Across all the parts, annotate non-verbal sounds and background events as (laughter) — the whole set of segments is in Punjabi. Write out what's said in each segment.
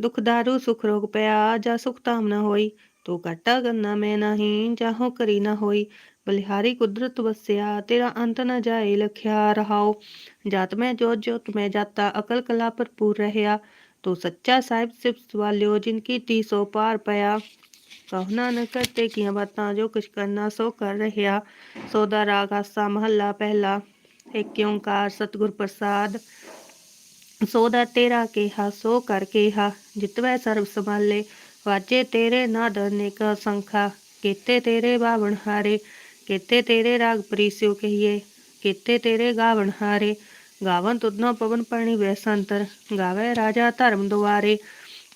ਦੁਖ ਦਾਰੂ ਸੁਖ ਰੋਗ ਪਿਆ, ਜਾਂ ਸੁਖ ਧਾਮ ਨਾ ਹੋਈ, ਤੂੰ ਘਾਟਾ ਕਰਨਾ ਮੈਂ ਨਹੀਂ ਜਾਹੋ ਕਰੀ ਨਾ ਹੋਈ। ਬਲਿਹਾਰੀ ਕੁਦਰਤ ਵਸਿਆ, ਤੇਰਾ ਅੰਤ ਨਾ ਜਾਏ, ਲਖਿਆ ਰਹਾਓ। ਜਾਤ ਮੈਂ ਜੋਤ ਜੋਤ ਮੈਂ ਜਾਤਾ, ਅਕਲ ਕਲਾ ਭਰਪੂਰ ਰਹਿਆ। ਤੂੰ ਸੱਚਾ ਸਾਹਿਬ ਸਿਫਤ ਵਾਲਿਓ ਜਿਨ ਕੀਤੀ ਸੋ ਪਾਰ ਪਿਆ। ਕਹੋ ਨਾਨਕ ਕਰਤੇ ਕੀਆਂ ਬਾਤਾਂ ਜੋ ਕੁਛ ਕਰਨਾ ਸੋ ਕਰ ਰਹਿਆ। ਸੋਦਾ ਰਾਗ ਆਸਾ ਮਹੱਲਾ ਪਹਿਲਾ। ਏਕ ਓੰਕਾਰ ਸਤਿਗੁਰ ਪ੍ਰਸਾਦ। ਸੋ ਦਾ ਤੇਰਾ ਕਿਹਾ, ਸੋ ਕਰ ਕਿਹਾ, ਜਿਤਵੈ ਸਰਬ ਸੰਭਾਲੇ। ਵਾਜੇ ਤੇਰੇ ਨਾਦ ਅਨੇਕ ਸੰਖਾ ਕੀਤੇ ਤੇਰੇ ਬਾਵਣ ਹਾਰੇ, ਕੀਤੇ ਤੇਰੇ ਰਾਗ ਪ੍ਰੀਸਿਓ ਕਹੀਏ, ਕੀਤੇ ਤੇਰੇ ਗਾਵਣ ਹਾਰੇ। ਗਾਵਨ ਤੁਧਨੋ ਪਵਨ ਪਰਣੀ ਵੈਸੰਤਰ ਗਾਵੇ ਰਾਜਾ ਧਰਮ ਦੁਆਰੇ।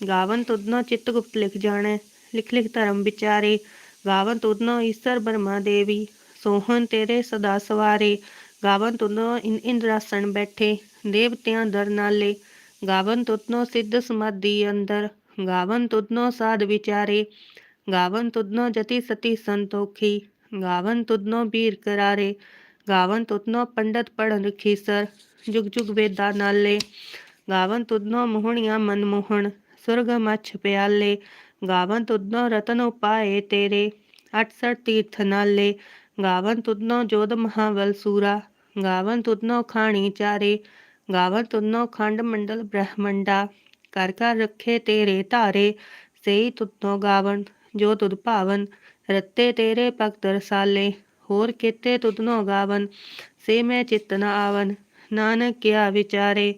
ਗਾਵਨ ਤੁਧਨੋ ਚਿੱਤ ਗੁਪਤ ਲਿਖ ਜਾਣੈ, ਲਿਖ ਲਿਖ ਧਰਮ ਵਿਚਾਰੇ। ਗਾਵਨ ਤੁਧਨੋ ਈਸ਼ਰ ਬਰਮਾ ਦੇਵੀ, ਸੋਹਣ ਤੇਰੇ ਸਦਾ ਸਵਾਰੇ। ਗਾਵਨ ਤੁਧਨੋ ਇਨ ਇੰਦਰਾਸਣ ਬੈਠੇ ਦੇਵਤਿਆਂ ਦਰ ਨਾਲੇ। ਗਾਵਨ ਤੁਧਨੋ ਸਿੱਧ ਸਮਾਧੀ ਅੰਦਰ, ਗਾਵਨ ਤੁਧਨੋ ਸਾਧ ਵਿਚਾਰੇ। ਗਾਵਨ ਤੁਧਨੋ ਜਤੀ ਸਤੀ ਸੰਤੋਖੀ, ਗਾਵਨ ਤੁਧਨੋ ਵੀਰ ਕਰਾਰੇ। ਗਾਵਨ ਤੁਧਨੋ ਪੰਡਤ ਪੜਨ ਰਖੀਸਰ ਜੁਗ ਜੁਗ ਵੇਦਾ ਨਾਲੇ। ਗਾਵਨ ਤੁਧਨੋ ਮੋਹਣੀਆਂ ਮਨ ਮੋਹਣ, ਸੁਰਗ ਮਛ ਪਿਆਲੇ। ਗਾਵਨ ਤੁਧਨੋ ਗਾਵਨ ਤੁਧਨੋ ਖਾਣੀ ਚਾਰੇ, ਗਾਵਨ ਤੁਧਨੋ ਖੰਡ ਮੰਡਲ ਬ੍ਰਹਮੰਡਾ, ਕਰ ਕਰ ਰੱਖੇ ਤੇਰੇ ਧਾਰੇ, ਸਈ ਤੁਧਨੋ ਗਾਵਨ, ਜੋ ਤੁਧ ਭਾਵਨ, ਰੱਤੇ ਤੇਰੇ ਭਗਤ ਰਸਾਲੇ, ਹੋਰ ਕੀਤੇ ਤੁਧਨੋ ਗਾਵਨ, ਸੇ ਮੈਂ ਚਿਤ ਨ ਆਵਨ, ਨਾਨਕ ਕਿਆ ਵਿਚਾਰੇ,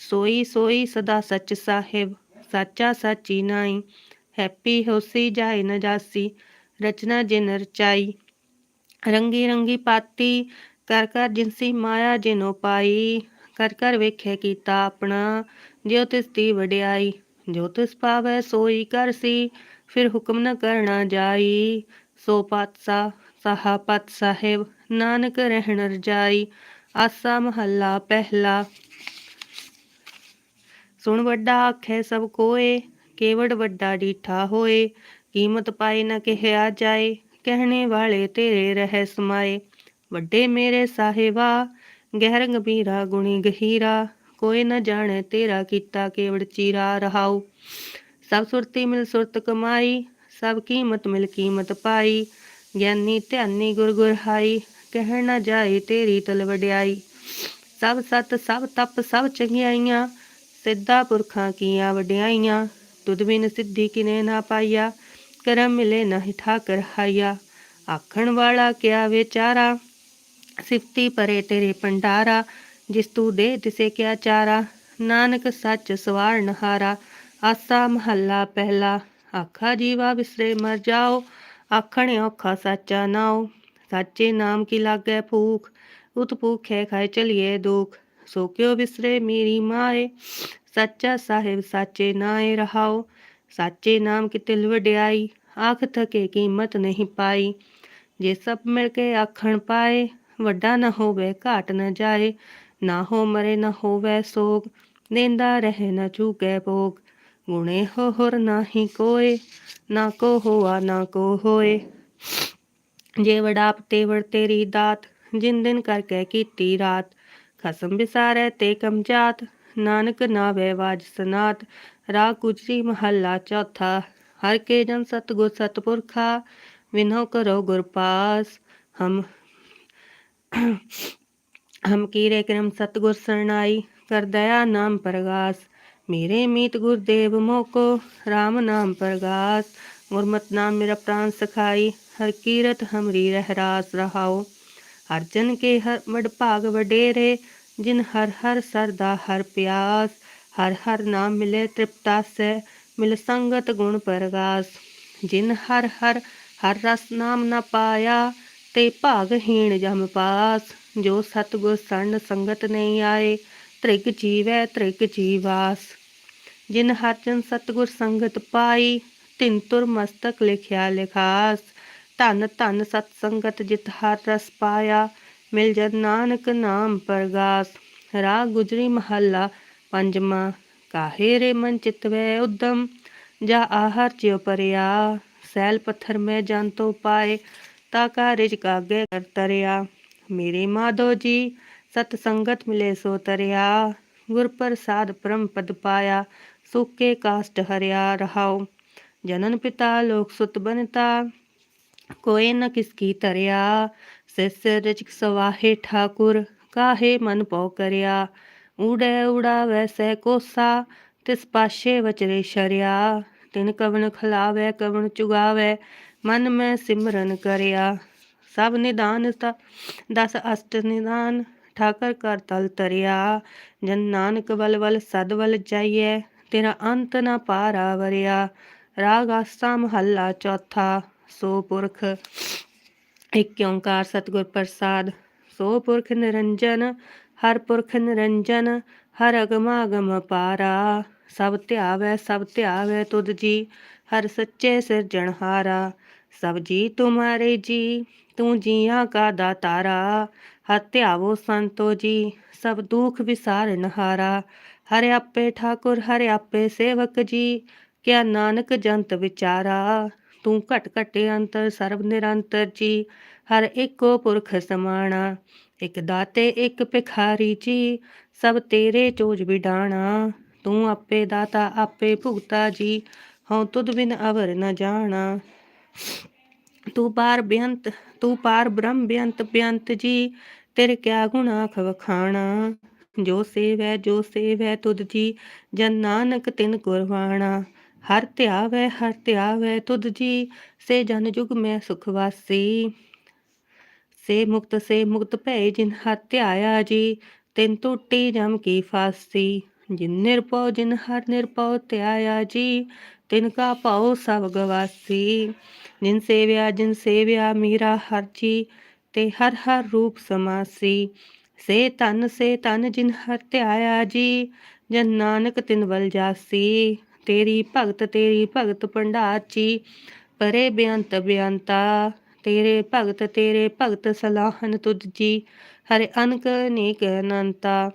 ਸੋਈ ਸੋਈ ਸਦਾ ਸੱਚ ਸਾਹਿਬ, ਸਾਚਾ ਸਾਚੀ ਨਾਈ, ਹੈਪੀ ਹੋਸੀ ਜਾਏ ਨ ਜਾਸੀ, ਰਚਨਾ ਜਿਨ ਰਚਾਈ, ਰੰਗੀ ਰੰਗੀ ਪਾਤੀ ਕਰ ਕਰ ਜਿਨਸੀ ਮਾਇਆ ਜਿਨੋ ਪਾਈ ਕਰ ਕਰ ਵੇਖੇ ਕੀਤਾ ਆਪਣਾ ਜਿਉ ਤਿਸ ਦੀ ਵਡਿਆਈ, ਜੋ ਤਿਸ ਪਾਵੈ ਸੋਈ ਕਰਸੀ ਫਿਰ ਹੁਕਮ ਨ ਕਰਨਾ ਜਾਈ, ਸੋ ਪਾਤਸ਼ਾਹ, ਸਾਹਾ ਪਤ ਸਾਹਿਬ ਨਾਨਕ ਰਹਿਣ ਰਜਾਈ, ਆਸਾ ਮਹੱਲਾ ਪਹਿਲਾ। ਸੁਣ ਵੱਡਾ ਆਖੇ ਸਭ ਕੋਏ, ਕੇਵੜ ਵੱਡਾ ਡੀਠਾ ਹੋਏ, ਕੀਮਤ ਪਾਏ ਨ ਕਿਹਾ ਜਾਏ, ਕਹਿਣੇ ਵਾਲੇ ਤੇਰੇ ਰਹਿ ਸਮਾਏ। ਵੱਡੇ ਮੇਰੇ ਸਾਹਿਬਾ, ਗਹਿਰ ਗੰਭੀਰਾ ਗੁਣੀ ਗਹੀਰਾ, ਕੋਈ ਨਾ ਜਾਣੇ ਤੇਰਾ ਕੀਤਾ ਕੇਵੜ ਚੀਰਾ ਰਹਾਉ। ਸਭ ਸੁਰਤੀ ਮਿਲ ਸੁਰਤ ਕਮਾਈ, ਸਭ ਕੀਮਤ ਮਿਲ ਕੀਮਤ ਪਾਈ। ਗਿਆਨੀ ਧਿਆਨੀ ਗੁਰ ਗੁਰ ਹਾਈ, ਕਹਿ ਨ ਜਾਏ ਤੇਰੀ ਤਲ ਵਡਿਆਈ। ਸਭ ਸਤ, ਸਭ ਤਪ, ਸਭ ਚੰਗਿਆਈਆਂ, ਸਿੱਧਾ ਪੁਰਖਾਂ ਕੀਆਂ ਵਡਿਆਈਆਂ। ਤੁਧ ਬਿਨ ਸਿੱਧੀ ਕਿਨੇ ਨਾ ਪਾਈਆ, ਕਰਮ ਮਿਲੇ ਨਹੀਂ ਠਾਕਰ ਹਾਇਆ ਆਖਣ ਵਾਲਾ ਕਿਆ ਵਿਚਾਰਾ ਸਿਫਤੀ ਪਰੇ ਤੇਰੇ ਪੰਡਾਰਾ ਜਿਸ ਤੂੰ ਦੇ ਤਿਸੇ ਕਿਆ ਚਾਰਾ ਨਾਨਕ ਸੱਚ ਸਵਾਰਨ ਹਾਰਾ ਆਸਾ ਮਹੱਲਾ ਪਹਿਲਾ ਆਖਾ ਜੀਵਾ ਵਿਸਰੇ ਮਰ ਜਾਓ ਆਖਣ ਔਖਾ ਸਾਚਾ ਨਾਉ ਸਾਚੇ ਨਾਮ ਕੀ ਲਾਗੈ ਭੂਖ ਉਤ ਭੂਖੇ ਖਾਏ ਚਲੀਏ ਦੁਖ ਸੋ ਕਿਉ ਵਿਸਰੇ ਮੇਰੀ ਮਾਏ ਸੱਚਾ ਸਾਹਿਬ ਸਾਚੇ ਨਾਏ ਰਹਾਓ ਸਾਚੇ ਨਾਮ ਕੀ ਤਿਲ ਵਡਿਆਈ ਆਖ ਥਕੇ ਕੀਮਤ ਨਹੀਂ ਪਾਈ ਜੇ ਸਭ ਮਿਲ ਕੇ ਆਖਣ ਪਾਏ ਵੱਡਾ ਨਾ ਹੋਵੇ, ਘਾਟ ਨਾ ਜਾਏ, ਨਾ ਹੋ ਮਰੇ, ਨਾ ਹੋਵੇ ਸੋਗ, ਨਿੰਦਾ ਰਹੇ ਨਾ ਚੂਕੇ ਭੋਗ। ਗੁਣੇ ਹੋ ਹੋਰ ਨਾਹੀ ਕੋਏ, ਨਾ ਕੋ ਹੋਆ, ਨਾ ਕੋ ਹੋਏ। ਜੇ ਵਡਾਪ ਤੇ ਵੜ ਤੇਰੀ ਦਾਤ, ਜਿਨ ਦਿਨ ਕਰਕੇ ਕੀਤੀ ਰਾਤ। ਖਸਮ ਵਿਸਾਰੈ ਤੇ ਕਮਜਾਤ ਨਾਨਕ ਨਾਵੇ ਵਾਜ ਸਨਾਤ। ਰਾ ਗੁਜਰੀ ਮਹੱਲਾ ਚੌਥਾ, ਹਰ ਕੇ ਜਨ ਸਤਗੁਰ ਸਤਪੁਰਖਾ ਵਿਨੋ ਕਰੋ ਗੁਰ ਪਾਸ। ਹਮ ਹਮ ਕੀਰੇ ਕਰਮ ਸਤਗੁਰ ਸਰਣਾਈ ਕਰ ਦਇਆ ਨਾਮ ਪ੍ਰਗਾਸ ਮੇਰੇ ਮੀਤ ਗੁਰਦੇਵ ਮੋਕੋ RAM ਨਾਮ ਪ੍ਰਗਾਸ ਗੁਰਮਤਿ ਨਾਮ ਮੇਰਾ ਪ੍ਰਾਨ ਸਖਾਈ ਹਰ ਕੀਰਤ ਹਮਰੀ ਰਹਿ ਰਾਸ ਰਹਾਓ ਹਰ ਜਨ ਕੇ ਹਰ ਵਡ ਭਾਗ ਵਡੇਰੇ ਜਿਨ ਹਰ ਹਰ ਸਰਦਾ ਹਰ ਪਿਆਸ ਹਰ ਹਰ ਨਾਮ ਮਿਲੇ ਤ੍ਰਿਪਤਾਸੈ ਮਿਲ ਸੰਗਤ ਗੁਣ ਪ੍ਰਗਾਸ ਜਿਨ ਹਰ ਹਰ ਹਰ ਰਸ ਨਾਮ ਨ ਪਾਇਆ ਤੇ ਭਾਗਹੀਣ ਜਮ ਪਾਸ, ਜੋ ਸਤਗੁਰ ਸਰਨ ਸੰਗਤ ਨਹੀਂ ਆਏ, ਤ੍ਰਿਗ ਜੀਵੈ ਤ੍ਰਿਗ ਜੀਵਾਸ। ਜਿਨ ਹਰ ਜਨ ਸਤਗੁਰ ਸੰਗਤ ਪਾਈ, ਤਿਨ ਤੁਰ ਮਸਤਕ ਲਿਖਿਆ ਲਿਖਾਸ। ਧਨ ਧਨ ਸਤ ਸੰਗਤ ਜਿਤ ਹਰ ਰਸ ਪਾਇਆ, ਮਿਲ ਜਨ ਨਾਨਕ ਨਾਮ ਪ੍ਰਗਾਸ। ਰਾਗ ਗੁਜਰੀ ਮਹੱਲਾ ਪੰਜਵਾਂ, ਕਾਹੇ ਰੇ ਮਨ ਚਿਤਵੈ ਉਦਮ, ਜਾ ਆਹਰ ਜਿਉ ਪਰਿਆ। ਸੈਲ ਪੱਥਰ ਮੈਂ ਜਨ ਤੋ ਪਾਏ ਤਾ ਕਾ ਕਾਗੇ ਕਰ ਤਰਿਆ। ਮੇਰੇ ਮਾਧੋ ਜੀ, ਸਤ ਸੰਗਤ ਮਿਲੇ ਸੋ ਤਰਿਆ। ਗੁਰ ਪ੍ਰਸਾਦ ਪਰਮ ਪਦ ਪਾਇਆ, ਸੁਕੇ ਕਾਸਟ ਹਰਿਆ ਰਹਾਉ। ਜਨਨ ਪਿਤਾ ਲੋਕ ਸੁਤ ਬਨਤਾ, ਕੋਏ ਨ ਕਿਸ ਕੀ ਤਰਿਆ। ਸਿਸ ਰਚਿਕ ਸਵਾਹੇ ਠਾਕੁਰ, ਕਾਹੇ ਮਨ ਪਉ ਕਰਿਆ। ਊੜੈ ਉਡਾਵੈ ਸਹਿ ਕੋਸਾ, ਤਿਸ ਪਾਸ਼ੇ ਵਚਰੇ ਸ਼ਰਿਆ। ਤਿਨ ਕਵਨ ਖਲਾਵੈ ਕਵਨ ਚੁਗਾਵੈ ਮਨ ਮੈਂ ਸਿਮਰਨ ਕਰਿਆ। ਸਭ ਨਿਦਾਨ ਤ- ਦਸ ਅਸ਼ਟ ਨਿਦਾਨ, ਠਾਕਰ ਕਰ ਤਲ ਤਰਿਆ। ਜਨ ਨਾਨਕ ਬਲ ਬਲ ਸਦ ਬਲ ਜਾਈਐ, ਤੇਰਾ ਅੰਤ ਨ ਪਾਰਾ ਵਰਿਆ ਰਾਗ ਆਸਾ ਮਹੱਲਾ ਚੌਥਾ, ਸੋ ਪੁਰਖ ਇੱਕ ਓੰਕਾਰ ਸਤਿਗੁਰ ਪ੍ਰਸਾਦ। ਸੋ ਪੁਰਖ ਨਿਰੰਜਨ, ਹਰ ਪੁਰਖ ਨਿਰੰਜਨ, ਹਰ ਅਗਮ ਅਗਮ ਪਾਰਾ। ਸਭ ਧਿਆਵੈ ਸਭ ਧਿਆਵੈ ਤੁਧ ਜੀ, ਹਰ ਸੱਚੇ ਸਿਰਜਣਹਾਰਾ। ਸਭ ਜੀ ਤੁਮਾਰੇ ਜੀ, ਤੂੰ ਜੀਆਂ ਕਾ ਦਾਤਾਰਾ ਹਰ ਧਿਆਵੋ ਸੰਤੋ ਜੀ, ਸਭ ਦੁਖ ਵਿਸਾਰਨ ਹਾਰਾ ਹਰਿ ਠਾਕੁਰ, ਹਰਿ ਆਪੇ ਸੇਵਕ ਜੀ, ਕਿਆ ਨਾਨਕ ਜੰਤ ਵਿਚਾਰਾ। ਤੂੰ ਘਟ ਘਟੇ ਅੰਤਰ, ਸਰਬ ਨਿਰੰਤਰ ਜੀ, ਹਰ ਇੱਕੋ ਪੁਰਖ ਸਮਾਣਾ। ਇਕ ਦਾਤੇ, ਇੱਕ ਭਿਖਾਰੀ ਜੀ, ਸਭ ਤੇਰੇ ਚੋਜ ਵਿਡਾਣਾ। ਤੂੰ ਆਪੇ ਦਾਤਾ, ਆਪੇ ਭੁਗਤਾ ਜੀ, ਹਉ ਤੁਧ ਬਿਨ ਅਵਰ ਨ ਜਾਣਾ। ਤੂੰ ਪਾਰ ਬੇਅੰਤ, ਤੂੰ ਪਾਰ ਬ੍ਰਹਮ ਬੇਅੰਤ ਬੇਅੰਤ ਜੀ, ਤੇਰੇ ਕਿਆ ਗੁਣ ਆਖ ਵਖਾਣਾ? ਜੋ ਸੇਵੈ ਜੋ ਸੇਵੈ ਤੁਧ ਜੀ, ਜਨ ਨਾਨਕ ਤਿਨ ਕੁਰਬਾਣਾ। ਹਰ ਧਿਆਵੈ ਹਰ ਧਿਆਵੈ ਤੁਧ ਜੀ, ਸੇ ਜਨ ਜੁਗ ਮੈਂ ਸੁਖ ਵਾਸੀ। ਸੇ ਮੁਕਤ ਸੇ ਮੁਕਤ ਭੈ ਜਿਨ ਹਰ ਧਿਆਇਆ ਜੀ, ਤਿਨ ਟੁੱਟੀ ਜਮ ਕੀ ਫਾਸੀ। ਜਿਨ ਨਿਰਭਉ, ਜਿਨ ਹਰ ਨਿਰਭਉ ਧਿਆਇਆ ਜੀ ਤਿਨ ਕਾ ਭਉ ਸਭ ਗਵਾਸੀ। ਜਿਨ ਸੇਵਿਆ ਜਿਨ ਸੇਵਿਆ ਮੀਰਾ ਹਰ ਜੀ ਤੇ ਹਰ ਹਰ ਰੂਪ ਸਮਾਸੀ। ਸੇ ਤਨ ਸੇ ਤਨ ਜਿਨ ਹਰ ਧਿਆਇਆ ਜੀ, ਜਨ ਨਾਨਕ ਤਿਨ ਵਲ ਜਾਸੀ। ਤੇਰੀ ਭਗਤ ਤੇਰੀ ਭਗਤ ਭੰਡਾਰ ਜੀ ਪਰੇ ਬੇਅੰਤ ਬੇਅੰਤਾ ਤੇਰੇ ਭਗਤ ਤੇਰੇ ਭਗਤ ਸਲਾਹਨ ਤੁਧ ਜੀ, ਹਰਿ ਅਨਕ ਅਨੇਕ ਅਨੰਤਾ।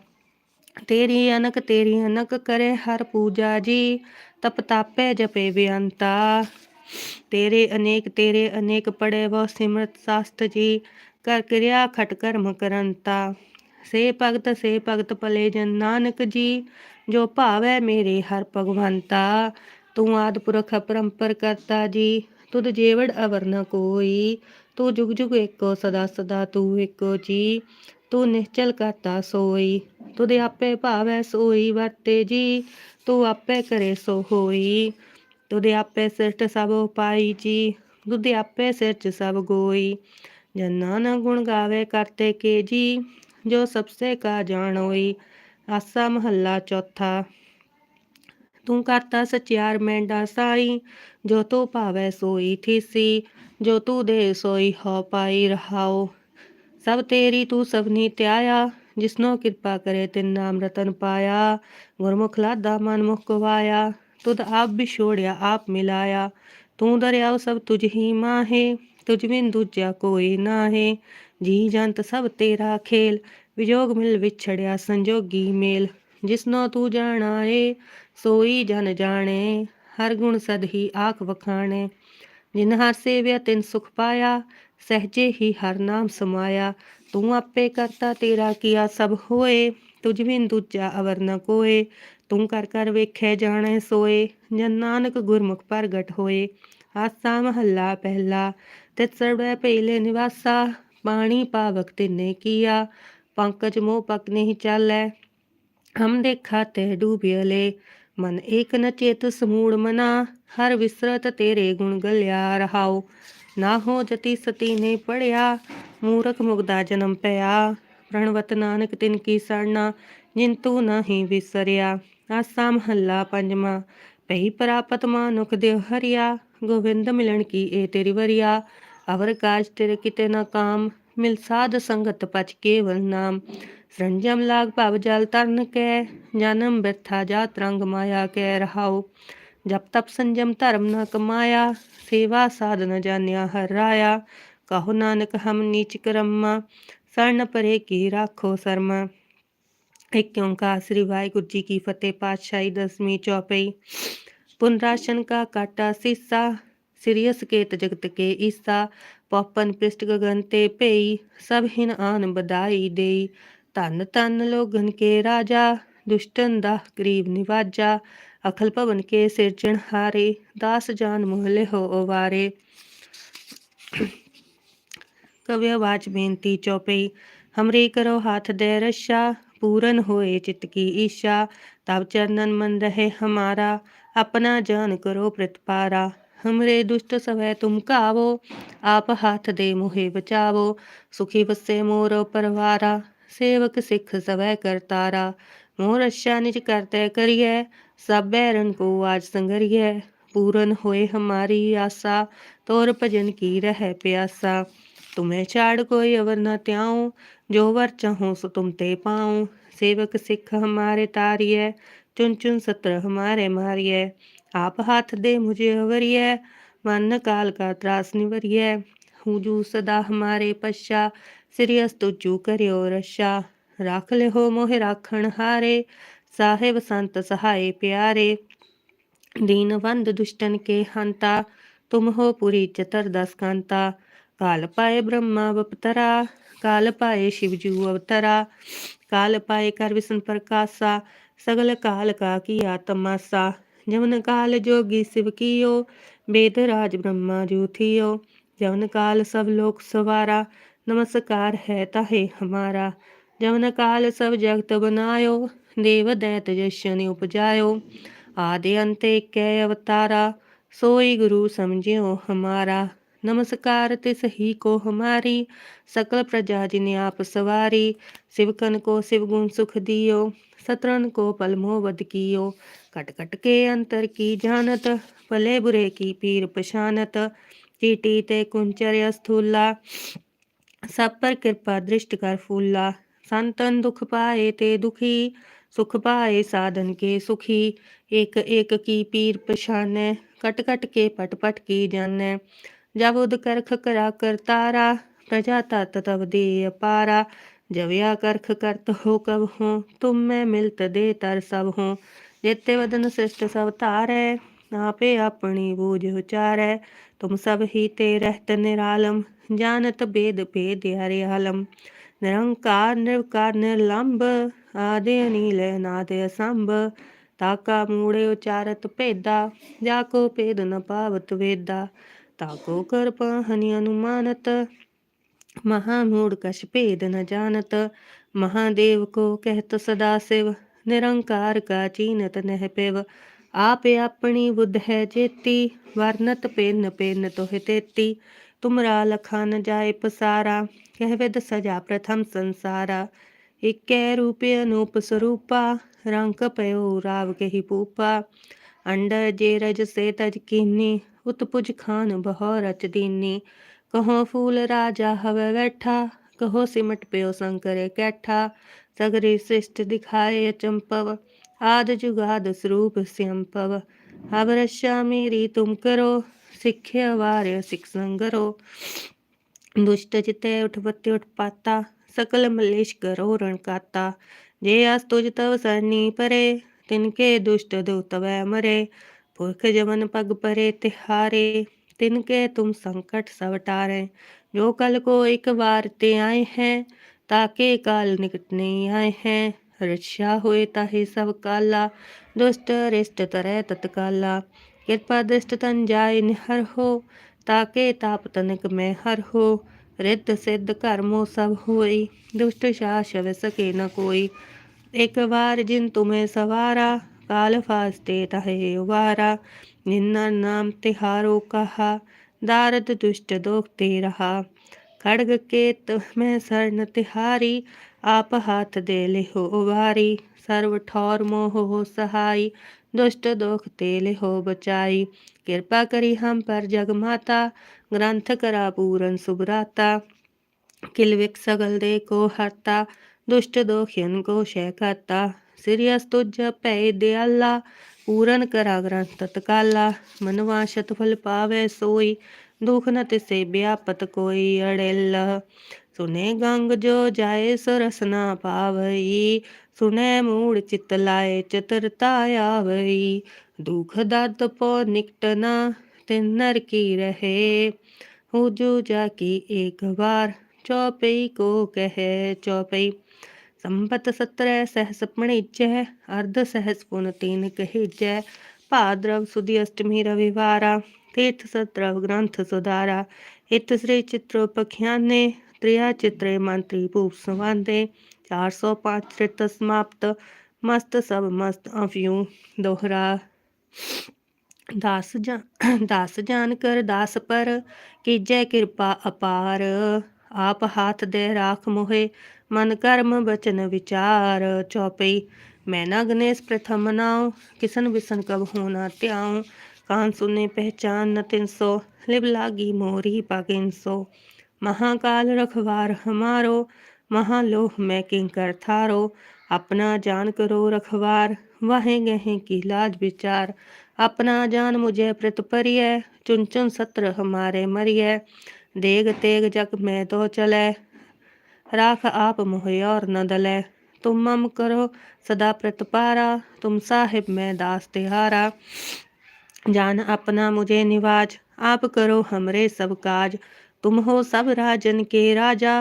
ਤੇਰੀ ਅਨਕ ਤੇਰੀ ਅਨਕ ਕਰੇ ਹਰ ਪੂਜਾ ਜੀ ਤਪ ਤਾਪੈ ਜਪੇ ਬੇਅੰਤਾ ਤੇਰੇ ਅਨੇਕ ਤੇਰੇ ਅਨੇਕ ਪੜੇ ਵੋ ਸਿਮਰਤ ਸਾਸਤ ਜੀ। ਕਰ ਕਿਰਿਆ ਖਟ ਕਰਮ ਕਰੰਤਾ। ਸੇ ਭਗਤ ਸੇ ਭਗਤ ਭਲੇ ਜਨ ਨਾਨਕ ਜੀ। ਜੋ ਭਾਵੈ ਮੇਰੇ ਹਰ ਭਗਵੰਤਾ। ਤੂੰ ਆਦ ਪੁਰਖ ਅਪਰੰਪਰ ਕਰਤਾ ਜੀ। ਤੁਧ ਜੇਵੜ ਅਵਰ ਨ ਕੋਈ। ਤੂੰ ਜੁਗ ਜੁਗ ਏਕੋ ਸਦਾ ਸਦਾ ਤੂੰ ਏਕੋ ਜੀ। ਤੂੰ ਨਿਸ਼ਚਲ ਕਰਤਾ ਸੋਈ। ਤੁਧ ਆਪੇ ਭਾਵੈ ਸੋਈ ਵਰਤੇ ਜੀ। ਤੂੰ ਆਪੇ ਕਰੇ ਸੋ ਹੋਈ। ਤੁਧ ਆਪੇ ਸਿਰਟ ਸਭ ਉਪਾਈ ਜੀ। ਤੁਧ ਆਪੇ ਸਿਰਚ ਸਭ ਗੋਈ। ਜਨਾ ਨਾ ਗੁਣ ਗਾਵੇ ਕਰਤੇ ਕੇ ਜੀ। ਜੋ ਸਬਸੇ ਕਾ ਜਾਣੋਈ ਆਸਾ ਮਹੱਲਾ ਚੌਥਾ। ਤੂੰ ਕਰਤਾ ਸਚਿਆਰ ਮੈਂਡਾ ਸਾਈ ਜੋ ਤੂੰ ਭਾਵੈ ਸੋਈ ਥੀਸੀ ਜੋ ਤੂੰ ਦੇ ਸੋਈ ਹੋ ਪਾਈ ਰਹਾਓ ਸਭ ਤੇਰੀ ਤੂੰ ਸਭਨੀ ਧਿਆਇਆ ਜਿਸਨੋ ਕਿਰਪਾ ਕਰੇ ਤਿਨ ਨਾਮ ਰਤਨ ਪਾਇਆ, ਗੁਰਮੁਖ ਲਾਦਾ ਮਨ ਮੁਖ ਗਵਾਇਆ, ਤੁਧ ਆਪ ਵਿਛੋੜਿਆ, ਆਪ ਮਿਲਾਇਆ, ਤੂੰ ਦਰਿਆਵ ਸਭ ਤੁਝ ਹੀ ਮਾਹੇ, ਤੁਝ ਬਿਨ ਦੂਜਾ ਕੋਈ ਨਾਹੇ, ਜੀ ਜੰਤ ਸਭ ਤੇਰਾ ਖੇਲ, ਵਿਜੋਗ ਮਿਲ ਵਿਛੜਿਆ ਸੰਜੋਗੀ ਮੇਲ ਜਿਸਨੋ ਤੂੰ ਜਾਣਾ ਏ ਸੋਈ ਜਨ ਜਾਣੇ, ਹਰ ਗੁਣ ਸਦ ਹੀ ਆਖ ਵਖਾਣੇ, ਜਿਨ ਹਰ ਸੇਵਿਆ ਤਿਨ ਸੁਖ ਪਾਇਆ, ਸਹਜੇ ਹੀ ਹਰ ਨਾਮ ਸਮਾਇਆ ਤੂੰ ਆਪੇ ਕਰਤਾ ਤੇਰਾ ਕੀਆ ਸਭ ਹੋਏ, ਤੁਝ ਬਿਨ ਦੂਜਾ ਅਵਰ ਨ ਕੋਏ। ਤੂੰ ਕਰ ਕਰ ਵੇਖੇ ਜਾਣੇ ਸੋਏ, ਜਨ ਨਾਨਕ ਗੁਰਮੁਖ ਪ੍ਰਗਟ ਹੋਏ। ਆਸਾ ਮਹੱਲਾ ਪਹਿਲਾ ਤਿਤ ਸਰਬੈ ਪਹਿਲੇ ਨਿਵਾਸਾ। ਪਾਣੀ ਪਾਵਕ ਤਿਨੇ ਕੀਆ, ਪੰਕਜ ਮੋਹ ਪਕ ਨਹੀਂ ਚਾਲੈ। ਹਮ ਦੇਖਾ ਤੇ ਡੂਬਿਅਲੇ ਮਨ ਏਕ ਨ ਚੇਤ ਸਮੂੜ ਮਨਾ। ਹਰ ਵਿਸਰਤ ਤੇਰੇ ਗੁਣ ਗਲਿਆ ਰਹਾਓ ਨਾ ਹੋ ਜਤੀ ਸਤੀ ਨੇ ਪੜਿਆ, ਮੂਰਖ ਮੁਗਦਾ ਜਨਮ ਪਿਆ। ਪ੍ਰਣਵਤ ਨਾਨਕ ਤਿਨ ਕੀ ਸਰਣਾ ਜਿਨ ਨਹੀਂ ਵਿਸਰਿਆ। ਆਸਾ ਮਹੱਲਾ ਪੰਜਵਾਂ ਪਈ ਪ੍ਰਾਪਤ ਮਾਨੁਖ ਦੇਵ ਹਰਿਆ। ਗੋਵਿੰਦ ਮਿਲਣ ਕੀ ਏ ਤੇਰੀ ਵਰਿਆ। ਅਵਰ ਕਾਜ ਤੇਰੇ ਕਿਤੇ ਨਾ ਕਾਮ, ਮਿਲ ਸਾਧ ਸੰਗਤ ਪਚ ਕੇਵਲ ਨਾਮ। ਸਰੰਜਮ ਲਾਗ ਭਵ ਜਲ ਤਰਨ ਕੈ, ਜਨਮ ਬਿਰਥਾ ਜਾ ਤਰੰਗ ਮਾਇਆ ਕੈ ਰਹਾਓ ਜਪ ਤਪ ਸੰਜਮ ਧਰਮ ਨਾ ਕਮਾਇਆ, ਸੇਵਾ ਸਾਧ ਨ ਜਾਣਿਆ ਹਰ ਰਾਇਆ ਕਹੋ ਨਾਨਕ ਹਮ ਨੀਚ ਕਰਮਾ ਸਰਣ ਪਰੇ ਕੀ ਰਾਖੋ ਸਰਮਾ। ਇੱਕ ਓੰਕਾਰ ਸ੍ਰੀ ਵਾਹਿਗੁਰੂ ਜੀ ਕੀ ਫਤਿਹ, ਪਾਤਸ਼ਾਹੀ ਦਸਵੀਂ ਚੌਪਈ। ਪੁਨਰਾਸ਼ਨ ਕਾ ਕਾਟਾ ਸੀਸਾ ਸਿਰਿਯ ਸਕੇਤ ਜਗਤ ਕੇ ਈਸਾ। ਪੌਪਨ ਪ੍ਰਿਸ਼ਟ ਗਗਨ ਤੇ ਭਈ, ਸਭ ਹਿਨ ਆਨ ਬਦਾਈ ਦੇਈ। ਧਨ ਧੰਨ ਲੋਗਨ ਕੇ ਰਾਜਾ, ਦੁਸ਼ਟਨ ਦਾ ਗਰੀਬ ਨਿਵਾਜਾ। अखल भवन के सिरजन हारे दास जान मोहले हो ओवारे कवि आवाज बेनती चौपई हमरे करो हाथ दे रशा पूरन होए चित की ईशा तब चरणन मन रहे हमारा अपना जान करो प्रतपारा हमरे दुष्ट सवै तुम कावो आप हाथ दे मुहे बचावो सुखी बसे मोर परवारा सेवक सिख सवै करतारा मोर अच्छा निज करते करिए सब बैरन को आज संगरिए पूरन होए हमारी आशा तोर भजन की रह प्यासा तुम्हें छाड़ कोई अवर न त्याऊं जो वर चाहूं सो तुम ते पाऊं सेवक सिख हमारे तारिय चुन चुन सत्र हमारे मारिय आप हाथ दे मुझे अवरिय मन काल का त्रास निवरिय हूँ जू सदा हमारे पश्चा सिरियस तुझू करियो रशा राख ले हो मोहे राखण हारे साहेब संत सहाय प्यारे। ਦੀਨਵੰਦ दुष्टन के हंता, तुम हो पुरी चतर दस कांता। काल पाए ब्रह्मा बपतरा, काल पाए शिवजू अवतरा। काल पाए कर विष्णु प्रकाशा, सगल काल का किया तमासा जमन काल जोगी शिव कियो, वेद राज ब्रह्मा ज्योतियो जमन काल सब लोक सवारा, नमस्कार है ताहे हमारा। जमन काल सब जगत बनायो ਦੇਵ ਦੈਤ ਜਸ਼ਨ ਉਪਜਾਇਓ, ਆਦਿ ਅੰਤ ਇਕੈ ਅਵਤਾਰਾ, ਸੋਈ ਗੁਰੂ ਸਮਝਿਓ ਹਮਾਰਾ। ਨਮਸਕਾਰ ਤੇ ਸਹੀ ਕੋ ਹਮਾਰੀ, ਸਕਲ ਪ੍ਰਜਾ ਜਿਨੇ ਆਪ ਸਵਾਰੀ ਸਿਵਕਨ ਕੋ ਸਿਵ ਗੁਣ ਸੁਖ ਦਿਓ ਸਤਰਨ ਕੋ ਪਲਮੋ ਵਦ ਕੀਓ। ਕਟ ਕਟ ਕੇ ਅੰਤਰ ਕੀ ਜਾਣਤ, ਭਲੇ ਬੁਰੇ ਕੀ ਪੀਰ ਪਛਾਨਤ, ਚੀਟੀ ਤੇ ਕੁੰਚਰ ਅਸਥੂਲਾ, ਸਭ ਪਰ ਕਿਰਪਾ ਦ੍ਰਿਸ਼ਟ ਕਰ ਫੂਲਾ। ਸੰਤਨ ਦੁਖ ਪਾਏ ਤੇ ਦੁਖੀ ਸੁਖ ਪਾਏ ਸਾਧਨ ਕੇ ਸੁਖੀ ਇਕ ਇਕ ਕੀ ਪੀਰ ਪਛਾਨੈ, ਕਟ ਕਟ ਕੇ ਪਟ ਪਟ ਕੀ ਜਾਣੈ। ਜਬ ਉਦ ਕਰਖ ਕਰਾ ਕਰਤਾਰਾ ਪ੍ਰਜਾ ਤਤ ਤਵ ਦੇ ਅਪਾਰਾ। ਜਵਿਆ ਕਰਖ ਕਰਤ ਹੋ ਕਬ ਹੋ, ਤੁਮ ਮੈਂ ਮਿਲਤ ਦੇ ਤਰ ਸਭ ਹੋ। ਜੇਤੇ ਵਦਨ ਸ੍ਰਿਸ਼ਟ ਸਭ ਧਾਰੈ, ਆਪੇ ਆਪਣੀ ਬੂਝ ਉਚਾਰੈ। ਤੁਮ ਸਭ ਹੀ ਤੇ ਰਹਿਤ ਨਿਰਾਲਮ, ਜਾਣਤ ਬੇਦ ਭੇਦ ਹਰਿ ਆਲਮ ਨਿਰੰਕਾਰ ਨਿਰਕਾਰ ਨਿਰਲੰਭ ਆਦੇ ਅਨੀਲ ਨਾਦ ਅਸੰਭ ਤਾਕਾ ਮੂੜੇ ਉਚਾਰਤ ਭੇਦਾ ਜਾ ਕੋ ਭੇਦ ਨ ਪਾਵਤ ਵੇਦਾ ਤਾਕੋ ਕਰ ਪਾਹਨੀ ਅਨੁਮਾਨਤ महामूढ़ कश भेद न जानत महादेव को कहत सदा शिव निरंकार का चीनत नह पेव आप अपनी बुद्ध है जेती वर्णत पेन पेन तो तेती तुमरा लखा न जाए पसारा कह विद सजा प्रथम એકે રૂપે અનુપ સ્વરૂપા રંક પયો રાવ કહી પૂપા અંડર જે રજ સે તજ કિન્ની ਉਤਪੁਜ ਖਾਨ ਬਹੁ ਰਚ ਦੀਨੀ ਕਹੋ ਫੂਲ ਰਾਜਾ ਹਵੇ ਬੈਠਾ ਕਹੋ ਸਿਮਟ ਪਿਓ ਸੰਕਰੇ ਕੈਠਾ ਸਗਰੇ ਸਿਸ਼ਟ ਦਿਖਾਏ ਚੰਪਵ ਆਦ ਜੁਗਾਦ ਸਰੂਪ ਸਿਮਪਵ ਹਵ ਰਸ਼ਾ ਮੇਰੀ ਤੁਮ ਕਰੋ ਸਿੱਖਿਆ ਵਾਰਿਆ ਸਿਖ ਸੰਗਰੋ ਦੁਸ਼ਟ ਜਿਤੇ ਉਠ ਪਤੇ ਉਠ ਪਾਤਾ सकल मलेश करो रणकाता। जे आस तुझ तव सरनी परे तिनके दुष्ट दो तवै मरे। पुरख जमन पग परे तिहारे तिनके तुम संकट सब टारे जो कल को एक बार ते आए हैं, ताके काल निकट नहीं आए हैं। रक्षा हुए ताहे सब काला, दुष्ट रिष्ट तरह तत्काला। कृपा दृष्ट तन जाय निहर हो, ताके ताप तनक में हर हो। ਰਿੱਧ ਸਿੱਧ ਕਰਮੋ ਸਭ ਹੋਈ, ਦੁਸ਼ਟ ਸ਼ਾਸਵ ਸਕੇ ਨ ਕੋਈ। ਇੱਕ ਵਾਰ ਜਿਨ ਤੁਮੇ ਸਵਾਰਾ, ਕਾਲ ਫਾਸਤੇ ਤਹੇ ਵਾਰਾ ਨਿੰਨਾ ਨਾਮ ਤਿਹਾਰੋ ਕਹਾ, ਦਾਰਦ ਦੁਸ਼ਟ ਦੋਖਤੇ ਰਹਾ। ਖੜਗ ਕੇਤ ਮੈਂ ਸਰਨ ਤਿਹਾਰੀ, ਆਪ ਹੱਥ ਦੇ ਲਿਹੋ ਵਾਰੀ ਸਰਵ ਠੌਰ ਮੋਹ ਹੋ ਸਹਾਈ, ਦੁਸ਼ਟ ਦੋਖ ਤੇ ਲਿਹੋ ਬਚਾਈ। ਕਿਰਪਾ ਕਰੀ ਹਮ ਪਰ ਜਗ ਮਾਤਾ ग्रंथ करा पूरन सुभराता किलविक सगल दे को हरता दुष्ट दोखियन को शय करता सिरियस तुझ पै दयाला पूरन करा ग्रंथ तत्काला मनवाशत फल पावे सोई दुख न तिसे व्यापत कोई अड़ेल सुने गंग जो जाए सरस ना पावई सुने मूड चित लाए चतुरता आवई दुख दर्द पो निकटना मस्त नर की रहे। हूँ जो जाके एक बार, चौपई को कहे, चौपई। संपत सत्रह सहस प्रणिजय अर्ध सहस पुन तीन कहे जय भाद्रव सुधी अष्टमी रविवार, तीर्थ सत्रव ग्रंथ सुधारा। इत श्री चित्रोपख्याने, त्रिया चित्रे मंत्री भूप सुवान्दे चार सौ पाँच चित्र समाप्त, मस्त सब मस्त, अफ्यू दोहरा। ਦਾਸ ਜਾਂ (coughs) ਦਸ ਜਾਣ ਕਰ ਦਸ ਪਰ ਕੀਜੈ ਕਿਰਪਾ ਅਪਾਰ। ਆਪ ਹਾਥ ਦੇ ਰਾਖ ਮੋਹੇ, ਮਨ ਕਰਮ ਬਚਨ ਵਿਚਾਰ। ਚੌਪਈ, ਮੈਂ ਨਾ ਗਨੇਸ਼ ਪ੍ਰਥਮ ਨਾਉ, ਕਿਸਨ ਵਿਸਨ ਕਬ ਹੋਣਾ ਧਿਆਉ। ਕਾਨ ਸੁਨੇ ਪਹਿਚਾਨ ਨ ਤਿਨ ਸੋ ਲਿਬ ਲਾਗੀ ਮੋਰੀ ਪਾਗਿਨ ਮਹਾਕਾਲ ਰਖਵਾਰ ਹਮਾਰੋ महालोह मैं किंकर थारो अपना जान करो रखवार वाहे गहे की लाज विचार अपना जान मुझे प्रत परिय चुन चुन सत्र हमारे मरिय देग तेग जग में तो चले राख आप मोह और न दले तुम मम करो सदा प्रतपारा तुम साहिब मैं दास तिहारा जान अपना मुझे निवाज आप करो हमरे सब काज तुम हो सब राजन के राजा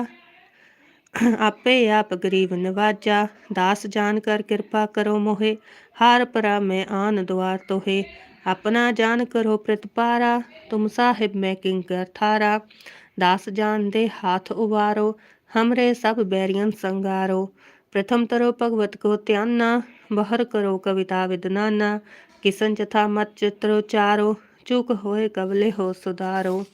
ਆਪੇ ਆਪ ਗਰੀਬ ਨਵਾਜਾ ਦਾਸ ਜਾਣ ਕਰ ਕਿਰਪਾ ਕਰੋ ਮੋਹਿ ਹਾਰ ਪਰਾ ਮੈਂ ਆਨ ਦੁਆਰ ਤੋਹੇ ਆਪਣਾ ਜਾਨ ਕਰੋ ਪ੍ਰਤਪਾਰਾ ਤੁਮ ਸਾਹਿਬ ਮੈਂ ਕਿੰਕਰ ਥਾਰਾ ਦਾਸ ਜਾਨ ਦੇ ਹਾਥ ਉਵਾਰੋ ਹਮਰੇ ਸਭ ਬੈਰੀਅਨ ਸੰਗਾਰੋ ਪ੍ਰਥਮ ਤਰੋ ਭਗਵਤ ਕੋ ਧਿਆਨਾ ਬਹਰ ਕਰੋ ਕਵਿਤਾ ਵਿਦਨਾਨਾ ਕਿਸਨ ਜਥਾ ਮਤ ਚਿਤਰੋ ਚਾਰੋ ਚੁਕ ਹੋਏ ਕਵਲੇ ਹੋ ਸੁਧਾਰੋ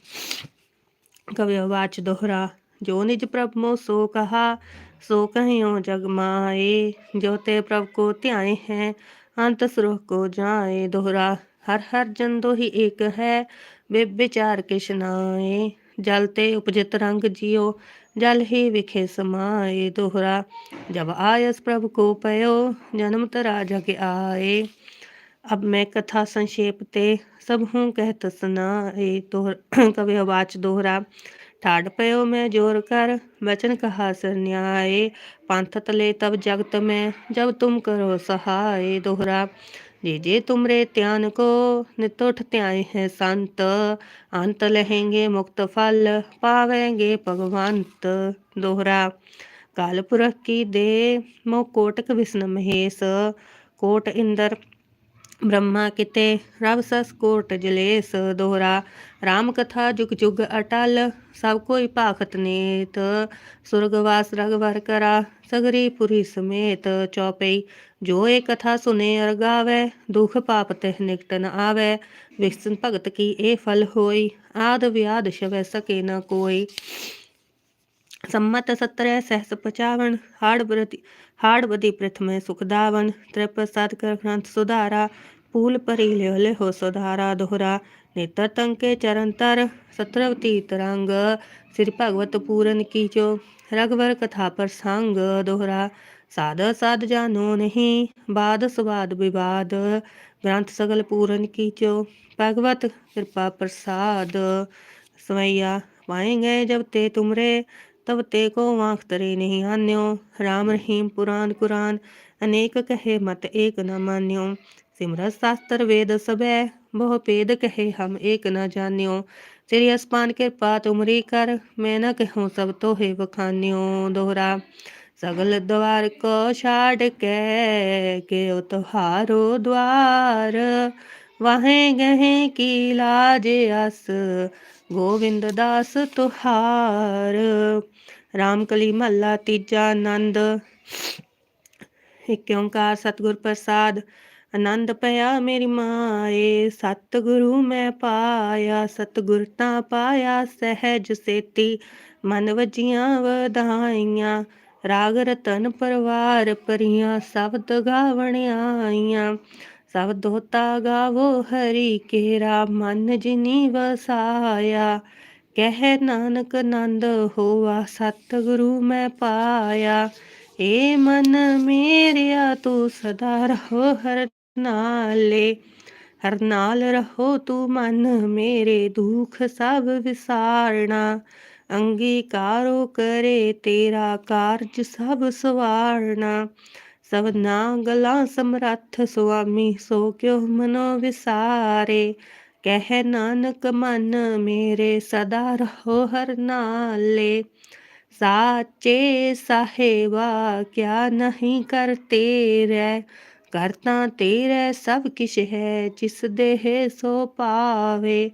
ਕਵਿਵਾਚ ਦੋਹਰਾ ਜੋ ਨਿਜ ਪ੍ਰਭ ਮੋ ਸੋ ਕਹਾ ਸੋ ਕਹਿਓ ਜਗ ਮਾਏ ਜੋ ਤੇ ਪ੍ਰਭ ਕੋ ਧਿਆਏ ਹੈ ਅੰਤ ਸੁਰਖ ਕੋ ਜਾਏ ਦੋਹਰਾ ਹਰ ਹਰ ਜਨ ਦੋਹੀ ਏਕ ਹੈ ਵਿਚਾਰ ਕਿਛ ਨਾਏ ਜਲ ਤੇ ਉਪਜਿਤ ਰੰਗ ਜਿਉ ਜਲ ਹੀ ਵਿਖੇ ਸਮਾਏ ਦੋਹਰਾ ਜਬ ਆਇਸ ਪ੍ਰਭ ਕੋ ਪਇਓ ਜਨਮ ਤਰਾ ਜਗ ਆਏ अब मैं कथा संक्षेप ते सब हूँ कहत सुनाए दोहर कवि वाच दोहरा ठाडपयो मैं ज़ोर कर, वचन कहा सर न्याय पंथ तले तब जगत में, जब तुम करो सहाय दोहरा। जे जे तुमरे त्यान को, नितुठ त्याय है संत अंत लहेंगे मुक्त फल, पावेंगे भगवंत दोहरा। कालपुरख की दे, मो कोटक विष्णु महेश। कोट इंद्र ब्रह्मा किते रब सस कोट जलेस दोहरा। ਰਾਮ ਕਥਾ ਜੁਗ ਜੁਗ ਅਟਲ, ਸਭ ਕੋਈ ਭਾਖਤ ਨੇਤ ਸੁਰਗਵਾਸ ਰਗਵਰ ਕਰਾ, ਸਗਰੀ ਪੁਰੀ ਸਮੇਤ ਚੌਪਈ। ਜੋ ਇਹ ਕਥਾ ਸੁਨੇ ਅਰ ਗਾਵੇ, ਦੁਖ ਪਾਪ ਤੇ ਨਿਕਟ ਨ ਆਵੇ। ਵਿਸਨ ਭਗਤ ਕੀ ਇਹ ਫਲ ਹੋਈ, ਆਦ ਵਿਆਦ ਸ਼ਵੈ ਸਕੇ ਨ ਕੋਈ। ਸੰਮਤ ਸਤਰੈ ਸਹਿਸ ਪਚਾਵਨ, ਹਾੜ ਬਰਤੀ, ਹਾੜ ਬਦੀ ਪ੍ਰਥਮੇ ਸੁਖਦਾਵਨ ਤ੍ਰਿਪ੍ਰਸਾਦ ਕਰ ਗ੍ਰੰਥ ਸੁਧਾਰਾ, ਪੂਲ ਪਰੀ ਲਿਓ ਲਿਓ ਸੁਧਾਰਾ, ਦੋਹਰਾ। નેતરતંકે ચરંતર સત્રવતી તરંગ શ્રી ભગવત પૂરન કીચો રઘવર કથા પર સાંગ દોહરા સાદ સાદ જાનો નહીં બાદ સ્વાદ વિવાદ ગ્રંથ સગલ પૂરન કીચો ભગવત કૃપા પ્રસાદ સ્વૈયા ਪਾਏ ਗਏ ਜਬ ਤੇ ਤੁਮਰੇ ਤਬ ਤੇ ਕੋ ਵਾਂਖ ਤਰੇ ਨਹੀਂ ਆਨਿਓ ਰਾਮ ਰਹੀਮ ਪੁਰਾਨ ਕੁਰਾਨ ਅਨੇਕ ਕਹੇ ਮਤ ਏਕ ਨ ਮਾਨਿਓ सिमरत शास्त्र वेद सबै बहु भेद कहे हम एक न जान्यो तेरी अस्पान कृपा तुमरी कर मैं न कहूँ सब तो है बखान्यो दोहरा सगल द्वार को छाड़ के के तुहारो द्वार वाहे गहे की लाज अस ਗੋਵਿੰਦ ਦਾਸ ਤੁਹਾਰ ਰਾਮਕਲੀ ਮਹੱਲਾ ਤੀਜਾ ਆਨੰਦ ਇੱਕ ਓੰਕਾਰ ਸਤਿਗੁਰ ਪ੍ਰਸਾਦ ਆਨੰਦ ਪਿਆ ਮੇਰੀ ਮਾਏ, ਸਤਿਗੁਰੂ ਮੈਂ ਪਾਇਆ, ਸਤਿਗੁਰ ਤਾਂ ਪਾਇਆ ਸਹਿਜ ਸੇਤੀ, ਮਨ ਵਜੀਆਂ ਵਧਾਈਆਂ, ਰਾਗ ਰਤਨ ਪਰਵਾਰ ਪਰੀਆਂ ਸ਼ਬਦ ਗਾਵਣ ਆਈਆਂ, ਸਭ ਦੋਤਾ ਗਾਵੋ ਹਰੀ ਕੇਰਾ ਮਨ ਜਿਨੀ ਵਸਾਇਆ, ਕਹਿ ਨਾਨਕ ਨੰਦ ਹੋਆ, ਸਤਿਗੁਰੂ ਮੈਂ ਪਾਇਆ, ਏ ਮਨ ਮੇਰਿਆ, ਤੂੰ ਸਦਾ ਰਹੋ ਹਰ ਨਾਲੇ ਹਰ ਨਾਲ ਰਹੋ ਤੂੰ ਮਨ ਮੇਰੇ ਦੁੱਖ ਸਭ ਵਿਸਾਰਣਾ ਅੰਗੀਕਾਰੋ ਕਰੇ ਤੇਰਾ ਕਾਰਜ ਸਭ ਸਵਾਰਣਾ ਸਭਨਾ ਗਲਾ ਸਮਰੱਥ ਸੁਆਮੀ ਸੋ ਕਿਉ ਮਨੋ ਵਿਸਾਰੇ ਕਹਿ ਨਾਨਕ ਮਨ ਮੇਰੇ ਸਦਾ ਰਹੋ ਹਰ ਨਾਲੇ ਸਾਚੇ ਸਾਹਿਬਾ ਕਿਆ ਨਹੀਂ ਕਰਤੇ ਰਹਿ ਕਰਤਾ ਤੇਰੇ ਸਭ ਕਿਛ ਹੈ, ਜਿਸ ਦੇਹ ਸੋ ਪਾਵੇ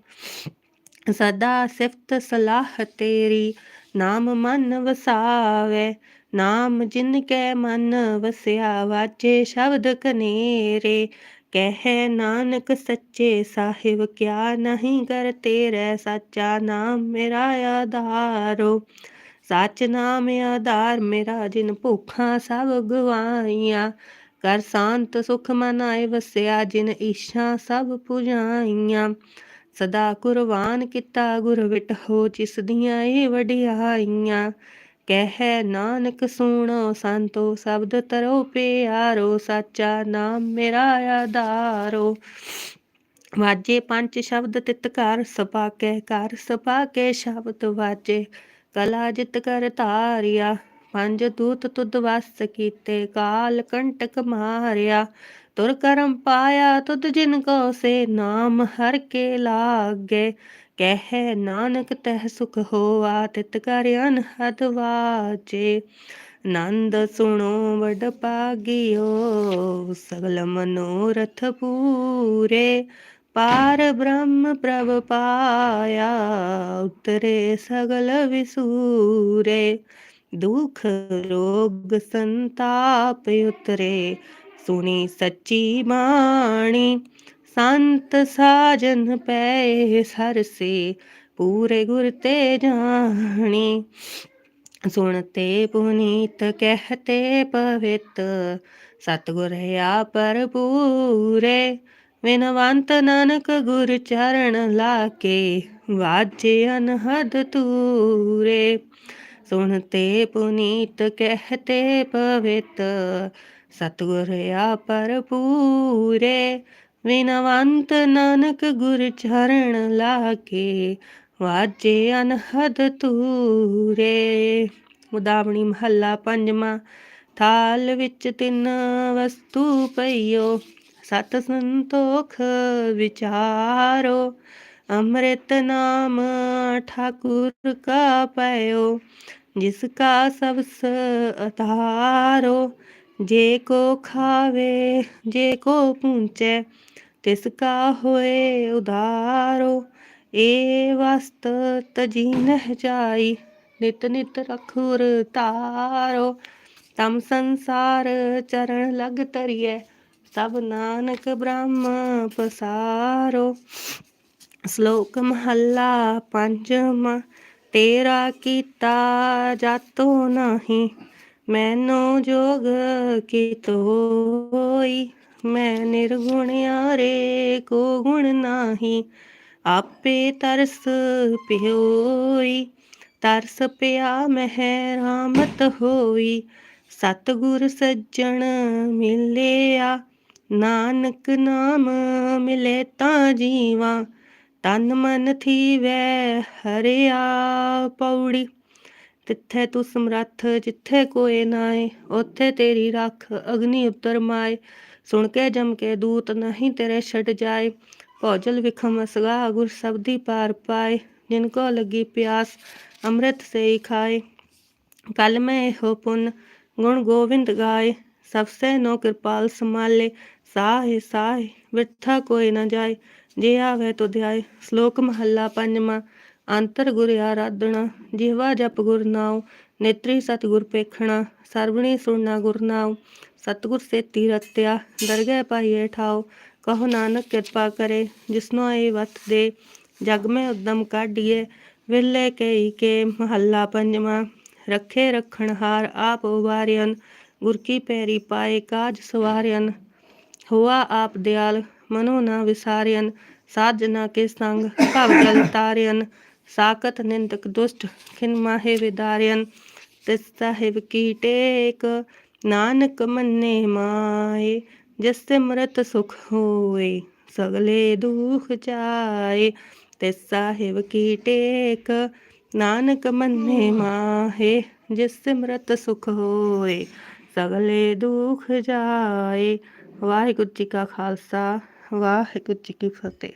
ਸਦਾ ਸਿਫਤ ਸਲਾਹ ਤੇਰੀ, ਨਾਮ ਮਨ ਵਸਾਵੇ। ਨਾਮ ਜਿਨ ਕੈ ਮਨ ਵਸਿਆ ਵਾਜੇ ਸ਼ਬਦ ਕਨੇਰੇ। ਕਹਿ ਨਾਨਕ ਸੱਚੇ ਸਾਹਿਬ, ਕਿਆ ਨਹੀਂ ਕਰ ਤੇਰੇ ਸੱਚਾ ਨਾਮ ਮੇਰਾ ਆਧਾਰੋ। ਸੱਚ ਨਾਮ ਆਧਾਰ ਮੇਰਾ, ਜਿਨ ਭੁੱਖਾਂ ਸਭ ਗਵਾਈਆਂ ਕਰ ਸ਼ਾਂਤ ਸੁਖ ਮਨ ਆਏ ਵਸਿਆ, ਜਿਨ ਈਸ਼ਾ ਸਭ ਪੁਜਾਈਆਂ। ਸਦਾ ਕੁਰਬਾਨ ਕੀਤਾ ਗੁਰ ਵਿਟਹੋ ਜਿਸ ਦੀਆਂ ਇਹ ਵਡਿਆਈਆਂ। ਕਹਿ ਨਾਨਕ ਸੁਣੋ ਸੰਤੋ, ਸ਼ਬਦ ਤਰੋ ਪਿਆਰੋ, ਸਾਚਾ ਨਾਮ ਮੇਰਾ ਆਧਾਰੋ। ਵਾਜੇ ਪੰਜ ਸ਼ਬਦ ਤਿਤ ਘਰ ਸਪਾ ਕੇ ਘਰ ਸਪਾ ਕੇ ਸ਼ਬਦ ਵਾਜੇ। ਕਲਾ ਜਿਤ ਕਰ ਧਾਰਿਆ ਪੰਜ ਦੂਤ ਤੁਧ ਵਸ ਕੀਤੇ, ਕਾਲ ਕੰਟਕ ਮਾਰਿਆ। ਤੁਰ ਕਰਮ ਪਾਇਆ ਤੁਧ ਜਿਨ ਕੋ ਸੇ, ਨਾਮ ਹਰ ਕੇ ਲਾਗੇ। ਕਹਿ ਨਾਨਕ ਤਹਿ ਸੁਖ ਹੋਆ, ਤਿਤ ਕਰ ਅਨਹਦ ਵਾਜੇ। ਨੰਦ ਸੁਣੋ ਵਡ ਪਾਗਿਓ ਸਗਲ ਮਨੋਰਥ ਪੂਰੇ। ਪਾਰ ਬ੍ਰਹਮ ਪ੍ਰਭ ਪਾਇਆ, ਉਤਰੇ ਸਗਲ ਵਿਸੂਰੇ। ਦੁਖ ਰੋਗ ਸੰਤਾਪ ਉਤਰੇ, ਸੁਣੀ ਸੱਚੀ ਬਾਣੀ। ਸੰਤ ਸਾਜਨ ਪੈ ਸਰਸੇ, ਪੂਰੇ ਗੁਰ ਤੇ ਜਾਣੀ। ਸੁਣਤੇ ਪੁਨੀਤ ਕਹਤੇ ਪਵਿੱਤ, ਸਤਗੁਰ ਆਪਰ ਪੂਰੇ ਵਿਨਵੰਤ ਨਾਨਕ ਗੁਰ ਚਰਨ ਲਾਕੇ ਵਾਜੇ ਅਨਹਦ ਤੂਰੇ ਸੁਣਤੇ ਪੁਨੀਤ ਕਹਤੇ ਪਵਿੱਤ, ਸਤਗੁਰ ਆਪਰ ਪੂਰੇ ਵਿਨਵੰਤ ਨਾਨਕ ਗੁਰ ਚਰਨ ਲਾਕੇ ਵਾਜੇ ਅਨਹਦ ਤੂਰੇ ਮੁਦਾਵਣੀ ਮਹੱਲਾ ਪੰਜਵਾਂ, ਥਾਲ ਵਿੱਚ ਤਿੰਨ ਵਸਤੂ ਪਈਓ, ਸਤ ਸੰਤੋਖ ਵਿਚਾਰੋ, ਅੰਮ੍ਰਿਤ ਨਾਮ ਠਾਕੁਰ ਕਾ ਪਇਓ। ਜਿਸ ਕਾ ਸਬਸ ਅਤਾਰੋ, ਜੇ ਕੋ ਖਾਵੇ, ਜੇ ਕੋ ਪੂੰਚੈ, ਤਿਸ ਕਾ ਹੋਏ ਉਦਾਰੋ। ਏ ਵਸਤ ਤਜੀ ਜਾਈ, ਨਿਤ ਨਿਤ ਰਖੁਰ ਤਾਰੋ। ਤਮ ਸੰਸਾਰ ਚਰਨ ਲਗ ਤਰੀਐ ਸਭ ਨਾਨਕ ਬ੍ਰਹਮ ਪਸਾਰੋ। ਸ਼ਲੋਕ ਮਹੱਲਾ ਪੰਜਵਾਂ। ਤੇਰਾ ਕੀਤਾ ਜਾਤੋ ਨਹੀਂ, ਮੈਨੂੰ ਜੋਗ ਕੀਤੋਈ ਮੈਂ ਨਿਰਗੁਣਿਆ ਰੇ ਕੋ ਗੁਣ ਨਾਹੀ, ਆਪੇ ਤਰਸ ਪਿਓਈ। ਤਰਸ ਪਿਆ ਮਹਿ ਰਾਮਤ ਹੋਈ, ਸਤਗੁਰ ਸੱਜਣ ਮਿਲਿਆ। ਨਾਨਕ ਨਾਮ ਮਿਲੇ ਤਾਂ ਜੀਵਾਂ ਤਨ ਮਨ ਥੀਵੈ ਹਰਿਆ ਪੌੜੀ ਤਿੱਥੇ ਤੂੰ ਸਮਰੱਥ ਜਿੱਥੇ ਕੋਈ ਨਾਏ ਉੱਥੇ ਤੇਰੀ ਰੱਖ ਅਗਨੀ ਉਤਰ ਮਾਏ ਸੁਣ ਕੇ ਜਮ ਕੇ ਦੂਤ ਨਹੀਂ ਤੇਰੇ ਛੱਡ ਜਾਏ ਭੋਜਲ ਵਿਖਮ ਸਗਾ ਗੁਰ ਸਬਦੀ ਪਾਰ ਪਾਏ ਜਿਨ ਕੋ ਲੱਗੀ ਪਿਆਸ ਅੰਮ੍ਰਿਤ ਸੇ ਹੀ ਖਾਏ ਕਲ ਮੈਂ ਇਹੋ ਪੁੰਨ ਗੁਣ ਗੋਵਿੰਦ ਗਾਏ ਸਭ ਸੇ ਨੋ ਕਿਰਪਾਲ ਸਮਾਲੇ ਸਾਹੇ ਸਾਹੇ ਵਿਠਾ ਕੋਈ ਨਾ ਜਾਏ ਜੇ ਆਵੇ ਤੋ ਧਿਆਏ ਸ਼ਲੋਕ ਮਹੱਲਾ ਪੰਜਵਾਂ, ਅੰਤਰ ਗੁਰ ਆਰਾਧਣਾ, ਜਿਹਵਾ ਜਪ ਗੁਰ ਨਾਉ, ਨੇਤਰੀ ਸਤਿਗੁਰ ਪੇਖਣਾ, ਸਰਵਣੀ ਸੁਣਨਾ ਗੁਰ ਨਾਉ, ਸਤਿਗੁਰ ਸੇਤੀ ਰਤਿਆ, ਦਰਗਹਿ ਪਾਈਏ ਠਾਓ ਕਹੋ ਨਾਨਕ ਕਿਰਪਾ ਕਰੇ, ਜਿਸਨੋ ਇਹ ਵਤ ਦੇ, ਜਗ ਮੈਂ ਉਦਮ ਕਾਢੀਏ ਵਿਲੇ ਕਈ ਕੇ ਮਹੱਲਾ ਪੰਜਵਾਂ, ਰੱਖੇ ਰੱਖਣ ਹਾਰ ਆਪ ਉਵਾਰਿਆਨ ਗੁਰ ਕੀ ਪੈਰੀ ਪਾਏ ਕਾਜ ਸਵਾਰਿਆਨ ਹੋਆ ਆਪ ਦਿਆਲ ਮਨੋ ਨਾ ਵਿਸਾਰਿਆਨ ਸਾਜਨਾ ਕੇ ਸੰਗ ਭਵ ਜਲ ਤਾਰਿਆਨ ਸਾਕਤ ਨਿੰਦਕ ਦੁਸ਼ਟ ਖਿਨ ਮਾਹੇ ਵਿਦਾਰਿਆਨ ਤਿਸ ਸਾਹਿਬ ਕੀ ਟੇਕ ਨਾਨਕ ਮੰਨੇ ਮਾਏ ਜਿਸ ਸਿਮਰਤ ਸੁਖ ਹੋਏ ਸਗਲੇ ਦੁਖ ਜਾਏ ਤੇ ਸਾਹਿਬ ਕੀ ਟੇਕ ਨਾਨਕ ਮੰਨੇ ਮਾਹੇ ਜਿਸ ਸਿਮਰਤ ਸੁਖ ਹੋਏ ਸਗਲੇ ਦੁਖ ਜਾਏ ਵਾਹਿਗੁਰੂ ਜੀ ਕਾ ਖਾਲਸਾ ਵਾਹਿਗੁਰੂ ਜੀ ਕੀ ਫਤਿਹ